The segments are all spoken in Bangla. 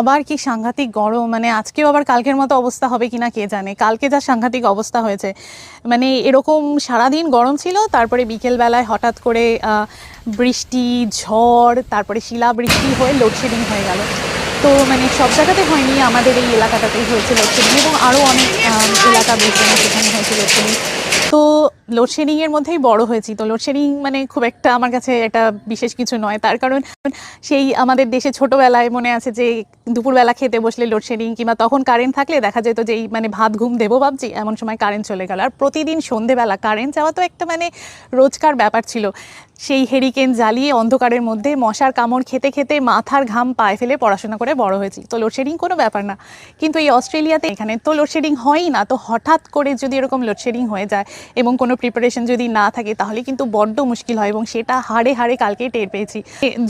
আবার কি সাংঘাতিক গরম? মানে আজকেও আবার কালকের মতো অবস্থা হবে কিনা কে জানে? কালকে যা সাংঘাতিক অবস্থা হয়েছে। মানে এরকম সারাদিন গরম ছিল, তারপরে বিকেলবেলায় হঠাৎ করে বৃষ্টি, ঝড়, তারপরে শিলাবৃষ্টি হয়ে লোডশেডিং হয়ে গেল। তো মানে সব জায়গাতে হয়নি, আমাদের এই এলাকাটাতেই হয়েছে লোডশেডিং এবং আরও অনেক এলাকা বেশি সেখানে হয়েছে লোডশেডিং লোডশেডিংয়ের মধ্যেই বড় হয়েছি। তো লোডশেডিং মানে খুব একটা আমার কাছে একটা বিশেষ কিছু নয়। তার কারণ সেই আমাদের দেশে ছোটোবেলায় মনে আছে যে দুপুরবেলা খেতে বসলে লোডশেডিং কিংবা তখন কারেন্ট থাকলে দেখা যেত যে এই মানে ভাত, ঘুম দেবো ভাবছি, এমন সময় কারেন্ট চলে গেল। আর প্রতিদিন সন্ধেবেলা কারেন্ট যাওয়া তো একটা মানে রোজকার ব্যাপার ছিল। সেই হেরিকেন জ্বালিয়ে অন্ধকারের মধ্যে মশার কামড় খেতে খেতে মাথার ঘাম পায়ে ফেলে পড়াশোনা করে বড় হয়েছি। তো লোডশেডিং কোনো ব্যাপার না। কিন্তু এই অস্ট্রেলিয়াতে এখানে তো লোডশেডিং হয়ই না। তো হঠাৎ করে যদি এরকম লোডশেডিং হয়ে যায় এবং কোনো প্রিপারেশন যদি না থাকে, তাহলে কিন্তু বড্ড মুশকিল হয় এবং সেটা হাড়ে হাড়ে কালকে টের পেয়েছি।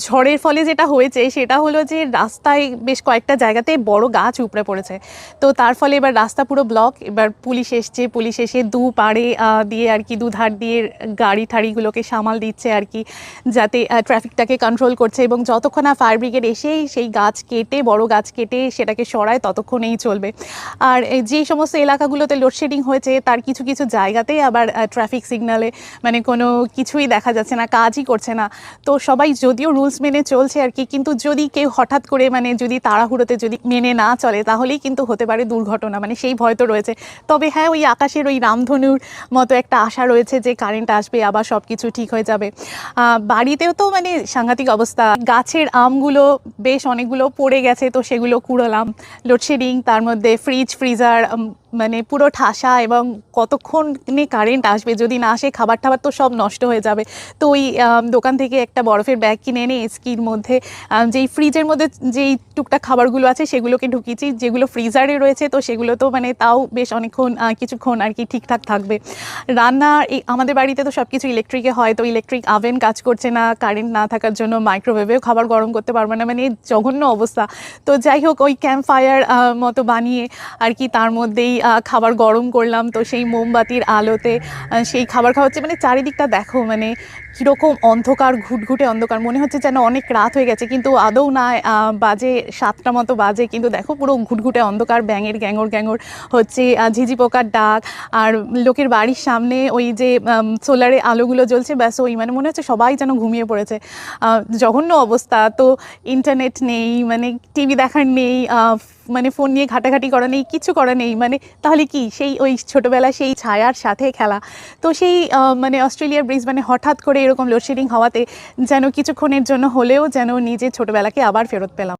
ঝড়ের ফলে যেটা হয়েছে সেটা হলো যে রাস্তায় বেশ কয়েকটা জায়গাতে বড় গাছ উপড়ে পড়েছে। তো তার ফলে এবার রাস্তা পুরো ব্লক এবার পুলিশ এসছে, পুলিশ এসে দু পাড়ে দিয়ে আর কি দুধার দিয়ে গাড়ি ঠাড়িগুলোকে সামাল দিচ্ছে আর কি যাতে ট্রাফিকটাকে কন্ট্রোল করছে এবং যতক্ষণ না ফায়ার ব্রিগেড এসেই সেই গাছ কেটে, বড় গাছ কেটে সেটাকে সরায়, ততক্ষণেই চলবে। আর যে সমস্ত এলাকাগুলোতে লোডশেডিং হয়েছে, তার কিছু কিছু জায়গাতেই আবার ট্রাফিক সিগনালে মানে কোনো কিছুই দেখা যাচ্ছে না, কাজই করছে না। তো সবাই যদিও রুলস মেনে চলছে আর কি কিন্তু যদি কেউ হঠাৎ করে মানে যদি তাড়াহুড়োতে যদি মেনে না চলে, তাহলেই কিন্তু হতে পারে দুর্ঘটনা মানে সেই ভয় তো রয়েছে। তবে হ্যাঁ ওই আকাশের ওই রামধনুর মতো একটা আশা রয়েছে যে কারেন্ট আসবে, আবার সব কিছু ঠিক হয়ে যাবে। বাড়িতেও তো মানে সাংঘাতিক অবস্থা। গাছের আমগুলো বেশ অনেকগুলো পড়ে গেছে, তো সেগুলো কুড়োলাম। লোডশেডিং তার মধ্যে ফ্রিজ ফ্রিজার মানে পুরো ঠাসা এবং কতক্ষণে কারেন্ট আসবে, যদি না আসে খাবার টাবার তো সব নষ্ট হয়ে যাবে। তো ওই দোকান থেকে একটা বরফের ব্যাগ কিনে এনে এসকির মধ্যে যেই ফ্রিজের মধ্যে যেই টুকটাক খাবারগুলো আছে সেগুলোকে ঢুকিয়েছি, যেগুলো ফ্রিজারে রয়েছে, তো সেগুলো তো মানে তাও বেশ অনেকক্ষণ কিছুক্ষণ আর কি ঠিকঠাক থাকবে। রান্না এই আমাদের বাড়িতে তো সব কিছু ইলেকট্রিকে হয়, তো ইলেকট্রিক আভেন কাজ করছে না কারেন্ট না থাকার জন্য মাইক্রোওয়েভেও খাবার গরম করতে পারবে না মানে জঘন্য অবস্থা। তো যাই হোক, ওই ক্যাম্প ফায়ার মতো বানিয়ে আর কি তার মধ্যেই খাবার গরম করলাম তো সেই মোমবাতির আলোতে সেই খাবার খাওয়াচ্ছে মানে চারিদিকটা দেখো মানে কীরকম অন্ধকার, ঘুটঘুটে অন্ধকার, মনে হচ্ছে যেন অনেক রাত হয়ে গেছে, কিন্তু আদৌ না বাজে সাতটা মতো বাজে, কিন্তু দেখো পুরো ঘুটঘুটে অন্ধকার, ব্যাঙের গ্যাঙর গ্যাঙর হচ্ছে ঝিঝি পোকার ডাক, আর লোকের বাড়ির সামনে ওই যে সোলারে আলোগুলো জ্বলছে, ব্যাস ওই মানে মনে হচ্ছে সবাই যেন ঘুমিয়ে পড়েছে। জঘন্য অবস্থা, তো ইন্টারনেট নেই মানে টিভি দেখার নেই মানে ফোন নিয়ে ঘাটাঘাটি করা নেই, কিছু করা নেই মানে তাহলে কি? সেই ওই ছোটোবেলায় সেই ছায়ার সাথে খেলা। তো সেই মানে অস্ট্রেলিয়ার ব্রিজ মানে হঠাৎ করে এরকম লোডশেডিং হওয়াতে যেন কিছুক্ষণের জন্য হলেও যেন নিজের ছোটবেলাকে আবার ফেরত পেলাম।